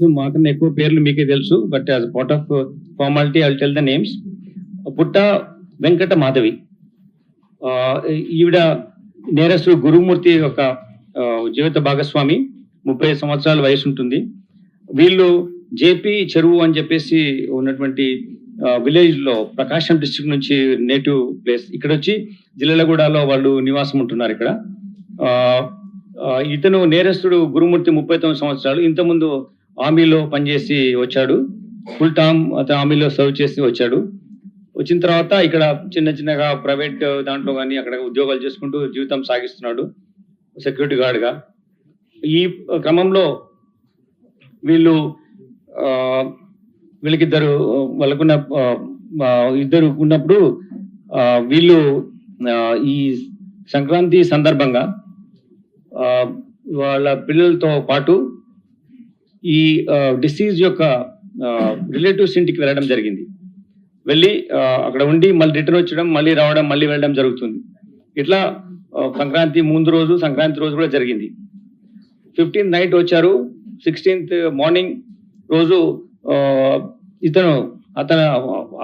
మాకన్నా ఎక్కువ పేర్లు మీకే తెలుసు but as part of formality I tell the names Putta Venkata Madhavi. ఆ, ఈవిడ నేరస్తుడు గురుమూర్తి యొక్క జీవిత భాగస్వామి. ముప్పై సంవత్సరాల వయసు ఉంటుంది వీళ్ళు జేపీ చెరువు అని చెప్పేసి ఉన్నటువంటి విలేజ్లో ప్రకాశం డిస్ట్రిక్ట్ నుంచి నేటివ్ ప్లేస్ ఇక్కడ వచ్చి జిల్లలగూడలో వాళ్ళు నివాసం ఉంటున్నారు ఇక్కడ ఆ, ఇతను నేరస్తుడు గురుమూర్తి ముప్పై తొమ్మిది సంవత్సరాలు. ఇంతకుముందు ఆర్మీలో పనిచేసి వచ్చాడు. ఫుల్ టర్మ్ అతను ఆర్మీలో సర్వ్ చేసి వచ్చాడు. వచ్చిన తర్వాత ఇక్కడ చిన్న చిన్నగా ప్రైవేట్ దాంట్లో కానీ అక్కడ ఉద్యోగాలు చేసుకుంటూ జీవితం సాగిస్తున్నాడు. సెక్యూరిటీ గార్డ్గా ఈ క్రమంలో వీళ్ళు వీళ్ళకిద్దరు వాళ్ళకున్న ఇద్దరు ఉన్నప్పుడు వీళ్ళు ఈ సంక్రాంతి సందర్భంగా వాళ్ళ పిల్లలతో పాటు ఈ డిసీజ్ యొక్క రిలేటివ్స్ ఇంటికి వెళ్ళడం జరిగింది. వెళ్ళి అక్కడ ఉండి మళ్ళీ రిటర్న్ వచ్చడం మళ్ళీ రావడం మళ్ళీ వెళ్ళడం జరుగుతుంది. ఇట్లా సంక్రాంతి ముందు రోజు సంక్రాంతి రోజు కూడా జరిగింది. ఫిఫ్టీన్త్ నైట్ వచ్చారు. సిక్స్టీన్త్ మార్నింగ్ రోజు ఇతను అతని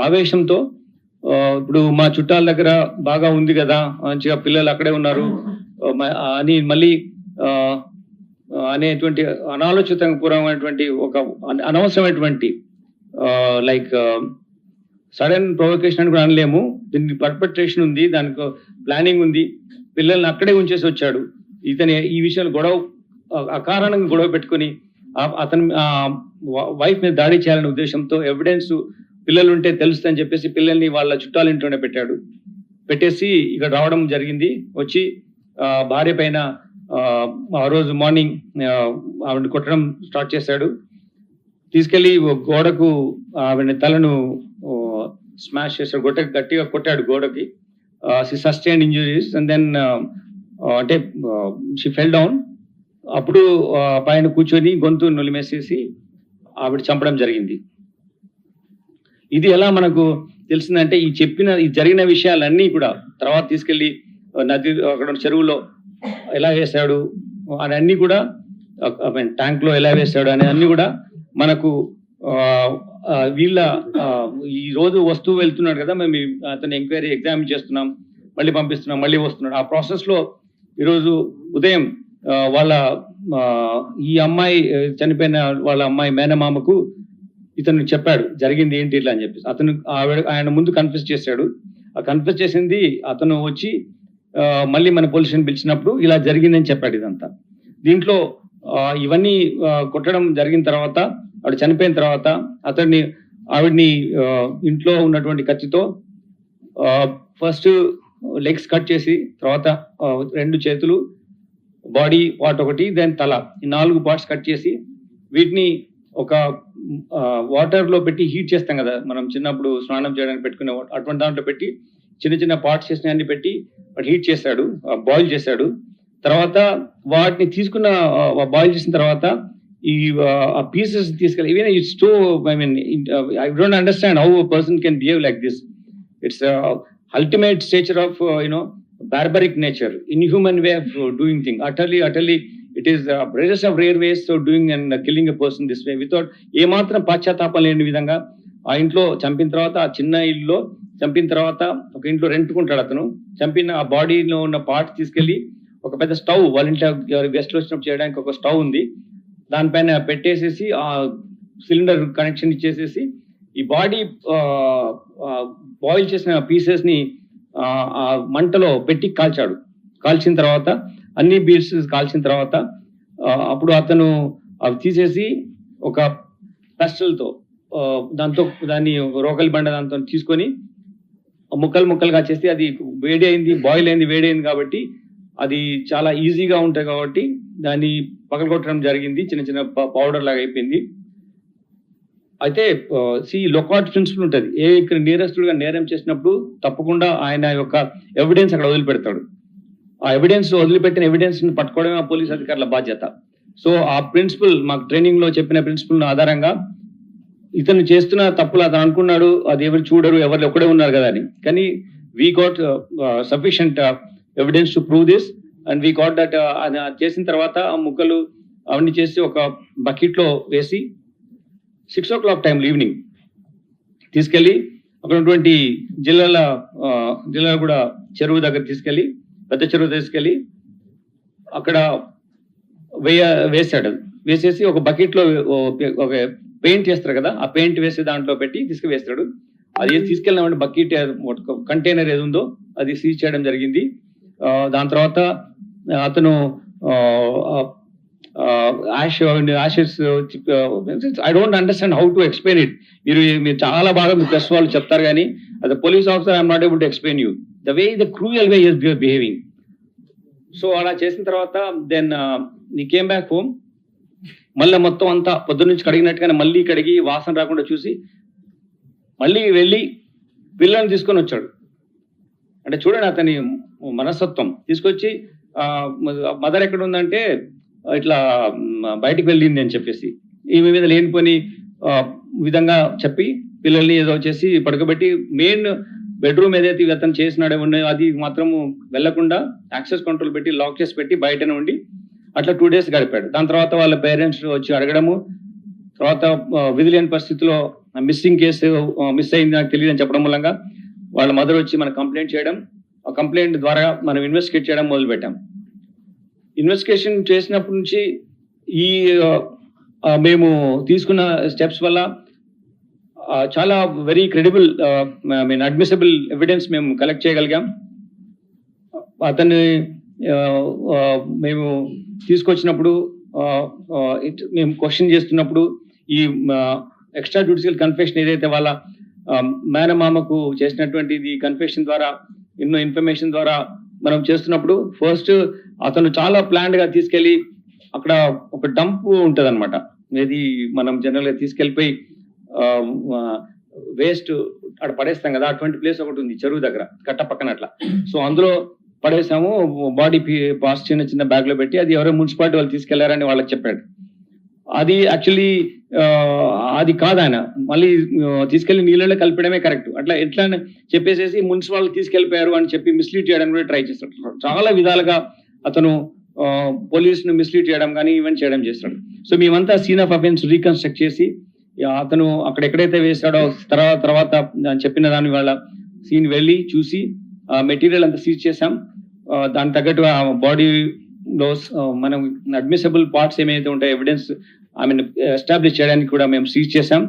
ఆవేశంతో ఇప్పుడు మా చుట్టాల దగ్గర బాగా ఉంది కదా మంచిగా పిల్లలు అక్కడే ఉన్నారు అని మళ్ళీ అనేటువంటి అనాలోచితంగా పూర్వమైనటువంటి ఒక అనవసరమైనటువంటి లైక్ సడన్ ప్రొవకేషన్ అని కూడా అనలేము. దీనికి పర్పట్రేషన్ ఉంది దానికి ప్లానింగ్ ఉంది. పిల్లల్ని అక్కడే ఉంచేసి వచ్చాడు. ఇతని ఈ విషయంలో గొడవ అకారణంగా గొడవ పెట్టుకొని అతని వైఫ్ మీద దాడి చేయాలనే ఉద్దేశంతో ఎవిడెన్స్ పిల్లలు ఉంటే తెలుస్తుందని చెప్పేసి పిల్లల్ని వాళ్ళ చుట్టాల ఇంట్లోనే పెట్టాడు. పెట్టేసి ఇక్కడ రావడం జరిగింది. వచ్చి భార్య పైన ఆ, రోజు మార్నింగ్ ఆవిడ కొట్టడం స్టార్ట్ చేశాడు. తీసుకెళ్ళి గోడకు ఆవిడ తలను స్మాష్ చేశాడు. గొట్ట గట్టిగా కొట్టాడు గోడకి. సస్టైన్ ఇంజురీస్ అండ్ దెన్ అంటే షీ ఫెల్ డౌన్ అప్పుడు పైన కూర్చొని గొంతు నులిమేసేసి ఆవిడ చంపడం జరిగింది. ఇది ఎలా మనకు తెలిసిందంటే ఈ చెప్పిన ఈ జరిగిన విషయాలన్నీ కూడా తర్వాత తీసుకెళ్ళి నది అక్కడ చెరువులో ఎలా వేశాడు? అని అన్ని కూడా ట్యాంక్లో ఎలా వేశాడు అనే అన్ని కూడా మనకు ఆ, వీళ్ళ ఈ రోజు వస్తువు వెళ్తున్నాడు కదా మేము అతను అతని ఎంక్వైరీ ఎగ్జామిన్ చేస్తున్నాం మళ్ళీ పంపిస్తున్నాం మళ్ళీ వస్తున్నాడు. ఆ ప్రాసెస్లో ఈరోజు ఉదయం వాళ్ళ ఈ అమ్మాయి చనిపోయిన వాళ్ళ అమ్మాయి మేనమామకు ఇతను చెప్పాడు జరిగింది ఏంటి ఇట్లా? అని చెప్పేసి. అతను ఆవిడ ఆయన ముందు కన్ఫ్యూజ్ చేశాడు. ఆ కన్ఫ్యూజ్ చేసింది అతను వచ్చి మళ్ళీ మన పోలీసుని పిలిచినప్పుడు ఇలా జరిగిందని చెప్పాడు ఇదంతా. దీంట్లో ఇవన్నీ కొట్టడం జరిగిన తర్వాత ఆవిడ చనిపోయిన తర్వాత అతడిని ఆవిడ్ని ఇంట్లో ఉన్నటువంటి కత్తితో ఫస్ట్ లెగ్స్ కట్ చేసి తర్వాత రెండు చేతులు బాడీ పార్ట్ ఒకటి దెన్ తల ఈ నాలుగు పార్ట్స్ కట్ చేసి వీటిని ఒక వాటర్లో పెట్టి హీట్ చేస్తాం కదా మనం చిన్నప్పుడు స్నానం చేయడానికి పెట్టుకునే అటువంటి దాంట్లో పెట్టి చిన్న చిన్న పార్ట్స్ చేసిన అన్ని పెట్టి వాటి హీట్ చేశాడు బాయిల్ చేశాడు తర్వాత వాటిని తీసుకున్న బాయిల్ చేసిన తర్వాత ఈ ఆ పీసెస్ తీసుకెళ్ళి even it's too I mean I don't understand how person can behave like this it's ultimate stature of you know barbaric nature inhuman way of doing thing utterly utterly it is is of rare ways doing and killing a person this way without ఏమాత్రం పశ్చాత్తాపం లేని విధంగా ఆ ఇంట్లో చంపిన తర్వాత ఆ చిన్న ఇల్లులో చంపిన తర్వాత ఒక ఇంట్లో రెంట్కుంటాడు అతను. చంపిన ఆ బాడీలో ఉన్న పార్ట్ తీసుకెళ్ళి ఒక పెద్ద స్టవ్ వాళ్ళ ఇంట్లో గెస్ట్లు వచ్చినప్పుడు చేయడానికి ఒక స్టవ్ ఉంది. దానిపైన పెట్టేసేసి ఆ సిలిండర్ కనెక్షన్ ఇచ్చేసేసి ఈ బాడీ బాయిల్ చేసిన పీసెస్ని ఆ, మంటలో పెట్టి కాల్చాడు. కాల్చిన తర్వాత అన్ని పీసెస్ కాల్చిన తర్వాత అప్పుడు అతను అవి తీసేసి ఒక పెస్టల్తో దాంతో దాన్ని రోకలి బండ దాంతో తీసుకొని ముక్కలు ముక్కలుగా చేస్తే అది వేడి అయింది బాయిల్ అయింది వేడి అయింది కాబట్టి అది చాలా ఈజీగా ఉంటాయి కాబట్టి దాన్ని పగలగొట్టడం జరిగింది చిన్న చిన్న పౌడర్ లాగా అయిపోయింది. అయితే సి లొకాట్ ప్రిన్సిపల్ ఉంటుంది. ఏ ఇక్కడ నేరస్తుడుగా నేరం చేసినప్పుడు తప్పకుండా ఆయన యొక్క ఎవిడెన్స్ అక్కడ వదిలిపెడతాడు. ఆ ఎవిడెన్స్ వదిలిపెట్టిన ఎవిడెన్స్ని పట్టుకోవడమే ఆ పోలీస్ అధికారుల బాధ్యత. సో ఆ ప్రిన్సిపల్ మాకు ట్రైనింగ్లో చెప్పిన ప్రిన్సిపల్ ఆధారంగా ఇతను చేస్తున్న తప్పులు అతను అనుకున్నాడు అది ఎవరు చూడరు ఎవరు ఒక్కడే ఉన్నారు కదా అని. కానీ we got sufficient evidence to prove this and we got that చేసిన తర్వాత ఆ ముక్కలు అవన్నీ చేసి ఒక బకెట్లో వేసి సిక్స్ ఓ క్లాక్ టైంలో ఈవినింగ్ తీసుకెళ్ళి అక్కడ ఉన్నటువంటి జిల్లాల ఆ, జిల్లాల కూడా చెరువు దగ్గర తీసుకెళ్ళి పెద్ద చెరువు తీసుకెళ్ళి అక్కడ వేయ వేసాడు వేసేసి ఒక బకెట్లో ఒక పెయింట్ చేస్తారు కదా ఆ పెయింట్ వేసి దాంట్లో పెట్టి తీసుకువేస్తాడు. అది తీసుకెళ్ళినామంటే బకెట్ కంటైనర్ ఏది ఉందో అది సీజ్ చేయడం జరిగింది. దాని తర్వాత అతను ash ashes I don't understand how to explain it మీరు మీరు చాలా బాగా మీ ప్రెస్ వాళ్ళు చెప్తారు కానీ us police officer I'm not able to explain you the way the cruel way is behaving so అలా చేసిన తర్వాత దెన్ నీ కేమ్ బ్యాక్ హోమ్ మళ్ళీ మొత్తం అంతా పొద్దున్న నుంచి కడిగినట్టుగానే మళ్ళీ కడిగి వాసన రాకుండా చూసి మళ్ళీ వెళ్ళి పిల్లల్ని తీసుకొని వచ్చాడు. అంటే చూడండి అతని మనస్తత్వం. తీసుకొచ్చి మదర్ ఎక్కడ ఉందంటే ఇట్లా బయటకు వెళ్ళింది అని చెప్పేసి. ఈమె మీద లేనిపోని విధంగా చెప్పి పిల్లల్ని ఏదో చేసి పడుకోబెట్టి మెయిన్ బెడ్రూమ్ ఏదైతే అతను చేసినాడే ఉన్నాయో అది మాత్రము వెళ్ళకుండా యాక్సెస్ కంట్రోల్ పెట్టి లాక్ చేసి పెట్టి బయటనే ఉండి అట్లా టూ డేస్ గడిపాడు. దాని తర్వాత వాళ్ళ పేరెంట్స్ వచ్చి అడగడము. తర్వాత విధి లేని పరిస్థితిలో మిస్సింగ్ కేసు మిస్ అయింది నాకు తెలియదు అని చెప్పడం మూలంగా వాళ్ళ మదర్ వచ్చి మనం కంప్లైంట్ చేయడం ఆ కంప్లైంట్ ద్వారా మనం ఇన్వెస్టిగేట్ చేయడం మొదలుపెట్టాం. ఇన్వెస్టిగేషన్ చేసినప్పటి నుంచి ఈ మేము తీసుకున్న స్టెప్స్ వల్ల చాలా very credible mean admissible evidence మేము కలెక్ట్ చేయగలిగాం. అతన్ని మేము తీసుకొచ్చినప్పుడు మేము క్వశ్చన్ చేస్తున్నప్పుడు ఈ ఎక్స్ట్రా జ్యుడిషియల్ కన్ఫెషన్ ఏదైతే వాళ్ళ మేనమామకు మేనమామకు చేసినటువంటిది కన్ఫెషన్ ద్వారా ఎన్నో ఇన్ఫర్మేషన్ ద్వారా మనం చేస్తున్నప్పుడు ఫస్ట్ అతను చాలా ప్లాన్డ్గా తీసుకెళ్ళి అక్కడ ఒక డంప్ ఉంటది అనమాట ఇది మనం జనరల్గా తీసుకెళ్ళిపోయి వేస్ట్ అక్కడ పడేస్తాం కదా అటువంటి ప్లేస్ ఒకటి ఉంది చెరువు దగ్గర కట్ట పక్కన అట్లా. సో అందులో పడేసాము బాడీ పాస్ చిన్న చిన్న బ్యాగ్లో పెట్టి అది ఎవరో మున్సిపాలిటీ వాళ్ళు తీసుకెళ్ళారని వాళ్ళకి చెప్పాడు. అది యాక్చువల్లీ అది కాదు ఆయన మళ్ళీ తీసుకెళ్ళి నీళ్ళలో కలిపడమే కరెక్ట్. అట్లా ఎట్లా అని చెప్పేసేసి మున్సిపాల్ తీసుకెళ్ళిపోయారు అని చెప్పి మిస్లీడ్ చేయడానికి కూడా ట్రై చేస్తాడు. చాలా విధాలుగా అతను పోలీస్ను మిస్లీడ్ చేయడం కానీ ఈవెంట్ చేయడం చేస్తాడు. సో మేమంతా సీన్ ఆఫ్ అఫెన్స్ రీకన్స్ట్రక్ట్ చేసి అతను అక్కడ ఎక్కడైతే వేశాడో తర్వాత తర్వాత చెప్పిన దాని వాళ్ళ సీన్ వెళ్ళి చూసి మెటీరియల్ అంతా సీజ్ చేసాం దాని దానికి తగ్గట్టు బాడీ బాడీలో మనం అడ్మిసబుల్ పార్ట్స్ ఏమైతే ఉంటాయో ఎవిడెన్స్ ఐ మీన్ ఎస్టాబ్లిష్ చేయడానికి కూడా మేము సీజ్ చేసాం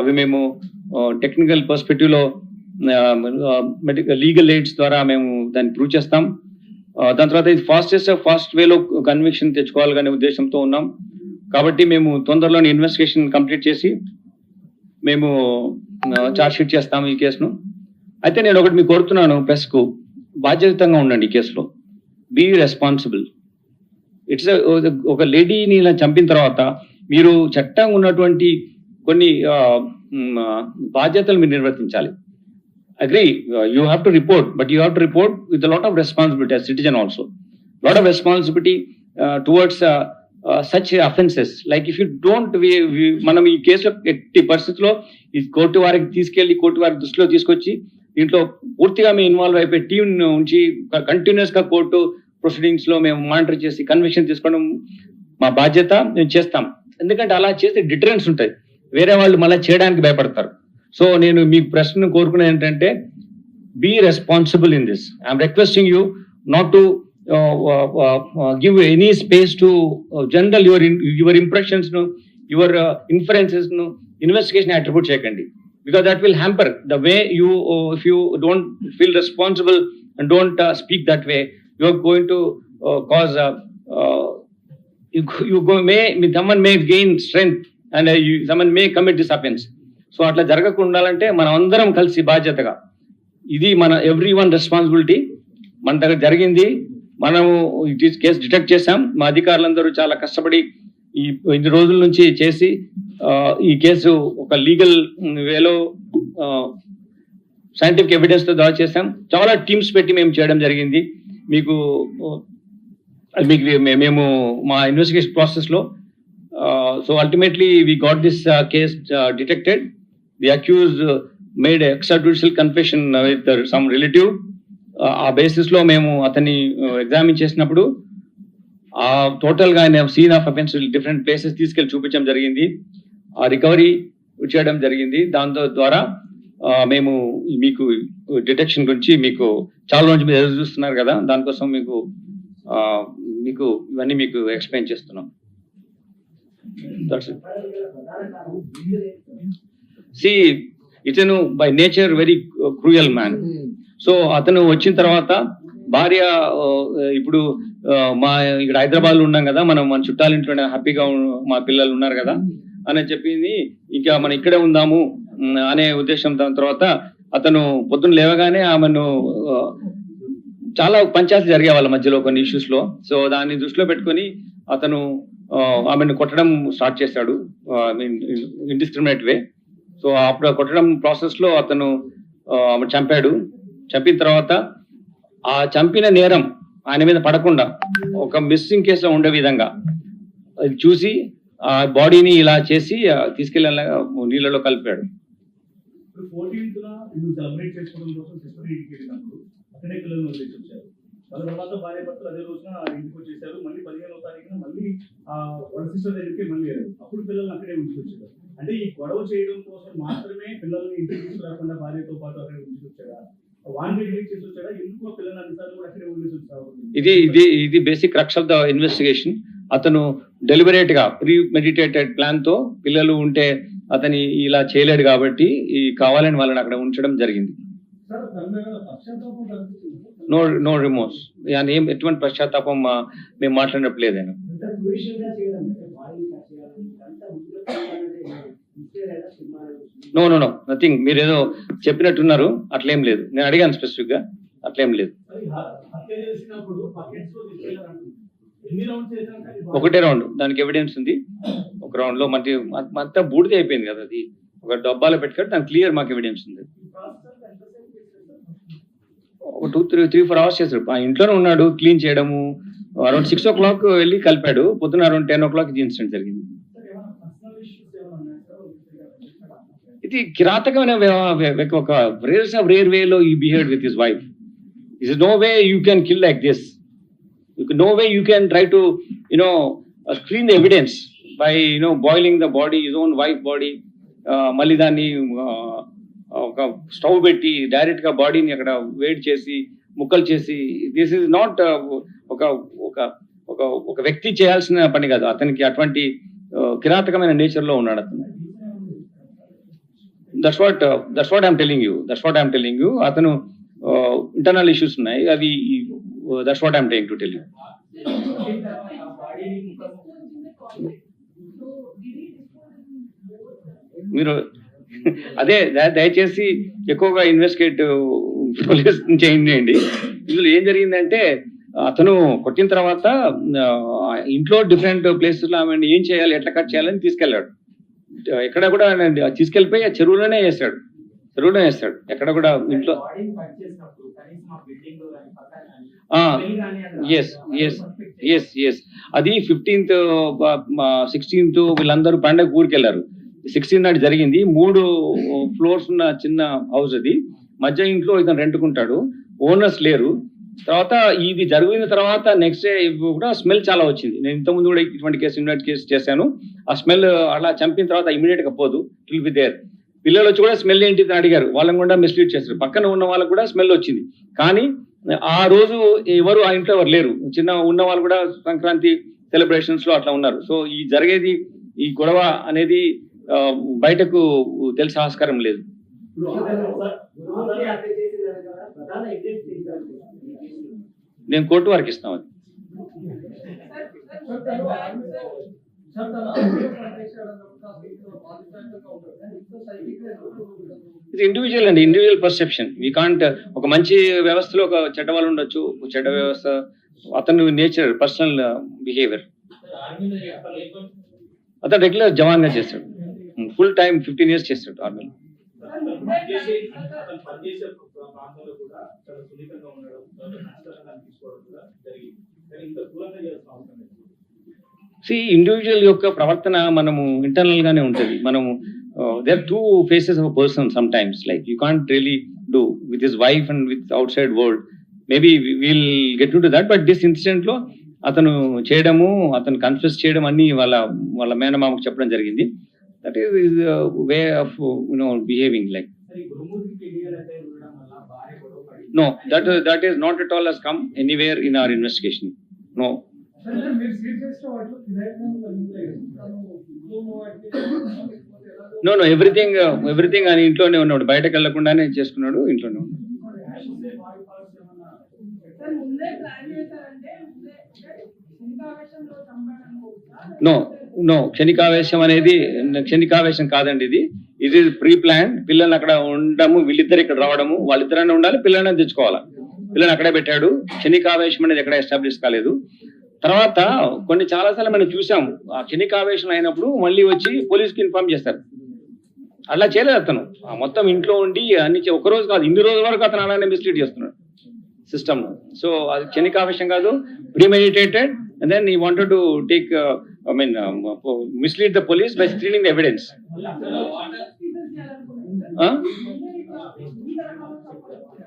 అవి మేము టెక్నికల్ పర్స్పెక్టివ్లో మెడికల్ లీగల్ ఎయిడ్స్ ద్వారా మేము దాన్ని ప్రూవ్ చేస్తాం. దాని తర్వాత ఇది ఫాస్టెస్ట్ ఫాస్ట్ వేలో కన్విక్షన్ తెచ్చుకోవాలనే ఉద్దేశంతో ఉన్నాం. కాబట్టి మేము తొందరలోనే ఇన్వెస్టిగేషన్ కంప్లీట్ చేసి మేము చార్జ్ షీట్ చేస్తాము ఈ కేసును అయితే నేను ఒకటి మీకు కోరుతున్నాను ప్రెస్కు. బాధ్యతంగా ఉండండి ఈ కేసులో. బీ రెస్పాన్సిబుల్ ఇట్స్ ఒక లేడీని ఇలా చంపిన తర్వాత మీరు చట్టంగా ఉన్నటువంటి కొన్ని బాధ్యతలు మీరు నిర్వర్తించాలి. Agree you have to report but you have to report with lot of responsibility citizen also lot of responsibility towards such offences like if you don't మనం ఈ కేసులో ఎట్టి పరిస్థితిలో ఈ కోర్టు వారికి తీసుకెళ్ళి కోర్టు వారి దృష్టిలో తీసుకొచ్చి దీంట్లో పూర్తిగా మేము ఇన్వాల్వ్ అయిపోయి టీం ఉంచి కంటిన్యూస్గా కోర్టు ప్రొసీడింగ్స్లో మేము మానిటర్ చేసి కన్విక్షన్ తీసుకోవడం మా బాధ్యత మేము చేస్తాం. ఎందుకంటే అలా చేస్తే డిటరెన్స్ ఉంటాయి. వేరే వాళ్ళు మళ్ళీ చేయడానికి భయపడతారు. సో నేను మీ ప్రశ్న కోరుకునేది ఏంటంటే be responsible in this I'm requesting you not to give any space to general your your ఇంప్రెషన్స్ను your inferences investigation attribute చేయకండి. Because that will hamper the way you if you don't feel responsible and don't speak that way to uh, cause to cause uh, you go may someone may gain strength and uh, you, someone may commit this offense so అట్లా జరగకుండా ఉండాలంటే మనం అందరం కలిసి బాధ్యతగా ఇది మన every one responsibility మన దగ్గర జరిగింది మనము కేసు డిటెక్ట్ చేశాం మా అధికారులందరూ చాలా కష్టపడి ఈ ఇన్ని రోజుల నుంచి చేసి ఈ కేసు ఒక లీగల్ వేలో సైంటిఫిక్ ఎవిడెన్స్తో దాడి చేసాం చాలా టీమ్స్ పెట్టి మేము చేయడం జరిగింది. మీకు మీకు మే- మేము మా ఇన్వెస్టిగేషన్ ప్రాసెస్లో so ultimately we got this case detected the accuse made extra judicial confession with some relative ఆ బేసిస్ uh, uh, లో మేము అతన్ని ఎగ్జామిన్ చేసినప్పుడు ఆ టోటల్గా ఆయన scene of offence different places తీసుకెళ్ళి చూపించడం జరిగింది. రికవరీ చేయడం జరిగింది. దాంతో ద్వారా మేము మీకు డిటెక్షన్ గురించి మీకు చాలా రోజు మీరు ఎదురు చూస్తున్నారు కదా దానికోసం మీకు మీకు ఇవన్నీ మీకు ఎక్స్ప్లెయిన్ చేస్తున్నాం. సి ఇతను by nature very cruel man so అతను వచ్చిన తర్వాత భార్య ఇప్పుడు మా ఇక్కడ హైదరాబాద్లో ఉన్నాం కదా మనం మన చుట్టాల హ్యాపీగా మా పిల్లలు ఉన్నారు కదా. అని చెప్పింది. ఇంకా మనం ఇక్కడే ఉందాము అనే ఉద్దేశం దాని తర్వాత అతను పొద్దున్న లేవగానే ఆమెను చాలా పంచాయతీ జరిగే వాళ్ళ మధ్యలో కొన్ని ఇష్యూస్లో. సో దాన్ని దృష్టిలో పెట్టుకొని అతను ఆమెను కొట్టడం స్టార్ట్ చేశాడు I mean indiscriminate way so అప్పుడు కొట్టడం ప్రాసెస్లో అతను ఆమె చంపాడు. చంపిన తర్వాత ఆ చంపిన నేరం ఆయన మీద పడకుండా ఒక మిస్సింగ్ కేసులో ఉండే విధంగా అది చూసి ఆ బాడీని ఇలా చేసి ఆ, తీసుకెళ్ళి అలా నీళ్ళలో కలిపాడు. అంటే ఈ గొడవ చేయడం కోసం మాత్రమే పిల్లల్ని ఇంటికి తీసుకురాకుండా భార్యతో పాటు అక్కడే ఉంచుకొచ్చారా? ఇది ఇది ఇది basic crux of the investigation అతను డెలిబరేట్గా ప్రీ మెడిటేటెడ్ ప్లాన్తో పిల్లలు ఉంటే అతని ఇలా చేయలేడు కాబట్టి ఈ కావాలని వాళ్ళని అక్కడ ఉంచడం జరిగింది. నో నో రిమోర్స్ ఆయన ఏం ఎటువంటి పశ్చాత్తాపం మేము మాట్లాడినప్పుడు లేదైనా నో నో నో నథింగ్ మీరు ఏదో చెప్పినట్టున్నారు. అట్లేం లేదు. నేను అడిగాను స్పెసిఫిక్గా అట్లేం లేదు. ఒకటే రౌండ్ దానికి ఎవిడెన్స్ ఉంది. ఒక రౌండ్లో మంచి అంతా బూడిద అయిపోయింది కదా అది. ఒక డబ్బాలో పెట్టుకొని దానికి క్లియర్ మాకు ఎవిడెన్స్ ఉంది. ఒక two three three four hours చేశారు. ఆ ఇంట్లోనే ఉన్నాడు క్లీన్ చేయడము. అరౌండ్ సిక్స్ ఓ క్లాక్ వెళ్ళి కలిపాడు. పొద్దున అరౌండ్ టెన్ ఓ క్లాక్ ఇది ఇన్సిడెంట్ జరిగింది. ఇది కిరాతకమైన ఒక రేర్స్ ఆఫ్ రేర్ వేలో he behave with his wife is no way you can kill like this no way you can try to you know screen the evidence by you know boiling the body his own wife body మళ్ళీ దాన్ని ఒక stove పెట్టి డైరెక్ట్గా బాడీని అక్కడ వేడి చేసి ముక్కలు చేసి దిస్ ఇస్ నాట్ ఒక ఒక ఒక ఒక వ్యక్తి చేయాల్సిన పని కాదు. అతనికి అటువంటి uh, కిరాతకమైన నేచర్లో ఉన్నాడు అతను. That's what that's what I'm telling you that's what I'm telling you అతను uh, ఇంటర్నల్ ఇష్యూస్ ఉన్నాయి. అవి that's what I'm telling to tell you మీరు అదే దయచేసి ఎక్కువగా ఇన్వెస్టిగేట్ uh, పోలీస్ చేయండి ఇందులో ఏం జరిగిందంటే అతను కొట్టిన తర్వాత uh, ఇంట్లో డిఫరెంట్ ప్లేసెస్లో ఆమె ఏం చేయాలి ఎట్లా కట్ చేయాలని తీసుకెళ్ళాడు. Uh, ఎక్కడ కూడా ఆయన తీసుకెళ్ళిపోయి ఆ చెరువులోనే వేస్తాడు చెరువులోనే వేస్తాడు ఎక్కడ కూడా ఇంట్లో బాడీని కట్ చేసినప్పుడు కనీసం ఆ బిల్డింగ్ కానీ yes, yes, ఎస్ ఎస్ అది ఫిఫ్టీన్త్ సిక్స్టీన్త్ వీళ్ళందరూ పండగ ఊరికి వెళ్ళారు సిక్స్టీన్ నాటి జరిగింది. మూడు ఫ్లోర్స్ ఉన్న చిన్న హౌస్ అది. మధ్య ఇంట్లో ఇతను రెంట్కుంటాడు. ఓనర్స్ లేరు. తర్వాత ఇది జరిగిన తర్వాత నెక్స్ట్ డే కూడా స్మెల్ చాలా వచ్చింది. నేను ఇంతకుముందు కూడా ఇటువంటి కేసు ఇన్వైట్ కేసు చేశాను. ఆ స్మెల్ అలా చంపిన తర్వాత ఇమీడియట్గా పోదు. విల్ బి దేర్ పిల్లలు వచ్చి కూడా స్మెల్ ఏంటి అని అడిగారు వాళ్ళని కూడా మిస్లీడ్ చేస్తారు పక్కన ఉన్న వాళ్ళకు కూడా స్మెల్ వచ్చింది కానీ ఆ రోజు ఎవరు ఆ ఇంట్లో ఎవరు లేరు చిన్న ఉన్న వాళ్ళు కూడా సంక్రాంతి సెలబ్రేషన్స్లో అట్లా ఉన్నారు సో ఈ జరిగేది ఈ గొడవ అనేది బయటకు తెలిసే ఆస్కారం లేదు నేను కోర్టు వారికి ఇస్తాం అది ఇది ఇండివిజువల్ అండి ఇండివిజువల్ పర్సెప్షన్ వీ కాంట్ ఒక మంచి వ్యవస్థలో ఒక చెడ్డ వాళ్ళు ఉండొచ్చు చెడ్డ వ్యవస్థ uh, అతను నేచర్ పర్సనల్ బిహేవియర్ అతను రెగ్యులర్ జవాన్గా చేస్తాడు ఫుల్ టైం ఫిఫ్టీన్ ఇయర్స్ చేస్తాడు ఆర్మీలో ప్రాంతంలో కూడా సి ఇండివిజువల్ యొక్క ప్రవర్తన మనము ఇంటర్నల్ గానే ఉంటది. మనము there two faces of person sometimes like you can't really do with his wife and with outside world maybe will get to that but this ఇన్సిడెంట్లో అతను చేయడము అతను కన్ఫ్యూస్ చేయడం అన్ని వాళ్ళ వాళ్ళ మేనమామకు చెప్పడం జరిగింది. That is way of you know behaving like no that that is not at all has come anywhere in our investigation no No, everything, uh, everything అని ఇంట్లోనే ఉన్నాడు. బయటకు వెళ్ళకుండానే చేసుకున్నాడు ఇంట్లోనే ఉన్నాడు. నో నో క్షణికావేశం అనేది క్షణికావేశం కాదండి ఇది. ఇది ప్రీ ప్లాన్ పిల్లల్ని అక్కడ ఉండడము వీళ్ళిద్దరు ఇక్కడ రావడము వాళ్ళిద్దరైనా ఉండాలి పిల్లల్ని తెచ్చుకోవాలి. పిల్లల్ని అక్కడే పెట్టాడు. క్షణికావేశం అనేది ఎక్కడ ఎస్టాబ్లిష్ కాలేదు. తర్వాత కొన్ని చాలాసార్లు మనం చూసాం ఆ క్షణికావేశం అయినప్పుడు మళ్ళీ వచ్చి పోలీస్కి ఇన్ఫార్మ్ చేస్తారు. అలా చేయలేదు అతను. ఆ మొత్తం ఇంట్లో ఉండి అన్ని ఒక రోజు కాదు ఇన్ని రోజుల వరకు అతను అలానే మిస్లీడ్ చేస్తున్నాడు సిస్టమ్ సో అది క్షణికావేశం కాదు premeditated and then he wanted to take I mean mislead the police by screening the evidence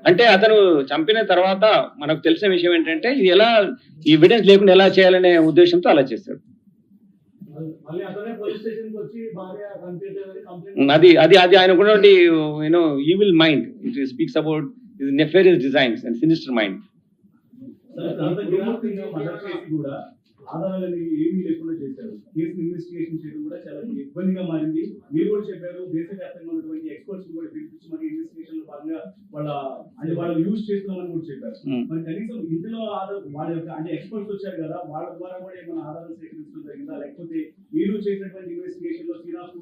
అంటే అతను చంపిన తర్వాత మనకు తెలిసిన విషయం ఏంటంటే ఇది ఎలా ఈ ఎవిడెన్స్ లేకుండా ఎలా చేయాలనే ఉద్దేశంతో అలా కంప్లైంట్ అది అది అది ఆయనకున్నటువంటి you know evil mind it speaks about nefarious designs and sinister mind ఆధారాలు ఏమీ లేకుండా చేశారు. కేసు ఇన్వెస్టిగేషన్ చేయడం కూడా చాలా ఇబ్బందిగా మారింది. మీరు కూడా చెప్పారు దేశవ్యాప్తంగా ఉన్నటువంటి ఎక్స్పర్ట్స్ కూడా పిలిపించి మరి ఇన్వెస్టిగేషన్లో భాగంగా వాళ్ళ అంటే వాళ్ళు యూజ్ చేస్తున్నామని కూడా చెప్పారు. మరి కనీసం ఇందులో ఆధార వాళ్ళ యొక్క అంటే ఎక్స్పర్ట్స్ వచ్చారు కదా వాళ్ళ ద్వారా కూడా ఏమైనా ఆధారాలు సేకరించడం జరిగిందా? లేకపోతే మీరు చేసినటువంటి ఇన్వెస్టిగేషన్లో శ్రీరామ్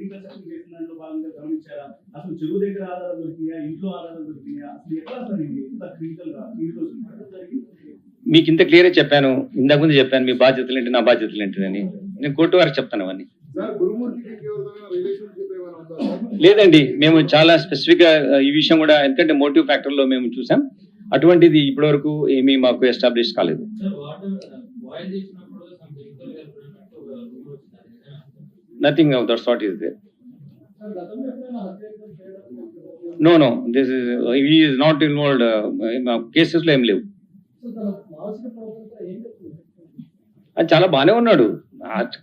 రీకన్స్ట్రక్షన్ చేసిన దాంట్లో భాగంగా గమనించారా? అసలు చెరువు దగ్గర ఆధారాలు దొరికినాయా? ఇంట్లో ఆధారాలు దొరికినాయా? అసలు ఎట్లా అసలు ఇంత క్రిటికల్గా ఈ రోజు జరిగింది. మీకు ఇంత క్లియర్ చెప్పాను ఇంతకు ముందు చెప్పాను మీ బాధ్యతలు ఏంటి నా బాధ్యతలు ఏంటిదని నేను కోర్టు వారికి చెప్తాను అవన్నీ? లేదండి మేము చాలా స్పెసిఫిక్గా ఈ విషయం కూడా ఎందుకంటే మోటివ్ ఫ్యాక్టర్లో మేము చూసాం. అటువంటిది ఇప్పటివరకు ఏమీ మాకు ఎస్టాబ్లిష్ కాలేదు? Nothing that sort is there చేయడం no no this is is not involved కేసెస్లో ఏం లేవు. అది చాలా బాగానే ఉన్నాడు.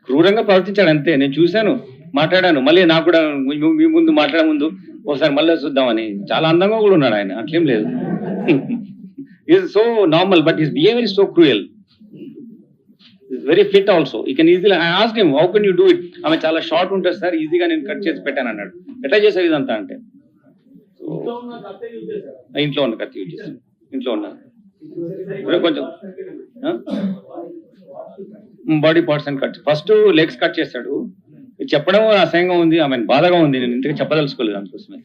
క్రూరంగా ప్రవర్తించాడు అంతే. నేను చూశాను మాట్లాడాను. మళ్ళీ నాకు కూడా మీ- ముందు మాట్లాడే ముందు ఒకసారి మళ్ళీ చూద్దామని. చాలా అందంగా కూడా ఉన్నాడు ఆయన. అట్లేం లేదు. Is so normal but his behaviour is so cruel very fit also he can easily I ask him how can you do it ఆమె చాలా షార్ట్ ఉంటుంది సార్ ఈజీగా నేను కట్ చేసి పెట్టాను అన్నాడు. ఎట్లా చేసావు ఇదంతా అంటే? ఇంట్లో ఉన్న కత్తే యూజ్ చేశాను. ఇంట్లో ఉన్న ఇప్పుడు కొంచెం బాడీ పార్ట్స్ అని కట్ ఫస్ట్ లెగ్స్ కట్ చేస్తాడు. చెప్పడం అసహ్యంగా ఉంది ఆమె బాధగా ఉంది. నేను ఇంతగా చెప్పదలుచుకోలేదు అందుకోసమే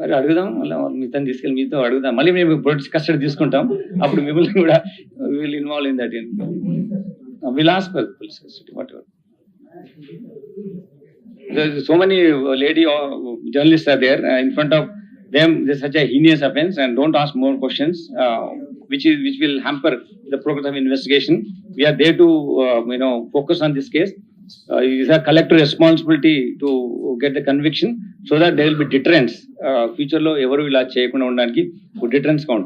మరి అడుగుదాం మళ్ళీ మీతో తీసుకెళ్ళి మీతో అడుగుదాం. మళ్ళీ మేము ప్రొటెక్ట్ కస్టడీ తీసుకుంటాం. అప్పుడు మిమ్మల్ని కూడా will involve in that will ask police custody whatever so many uh, lady uh, journalists are there uh, them this is such a heinous offense and don't ask more questions uh, which is which will hamper the progress of investigation we are there to uh, you know focus on this case uh, it is a collective responsibility to get the conviction so that there will be deterrence uh, future lo ఎవరు ఇలా చేయకుండా ఉండడానికి deterrence count.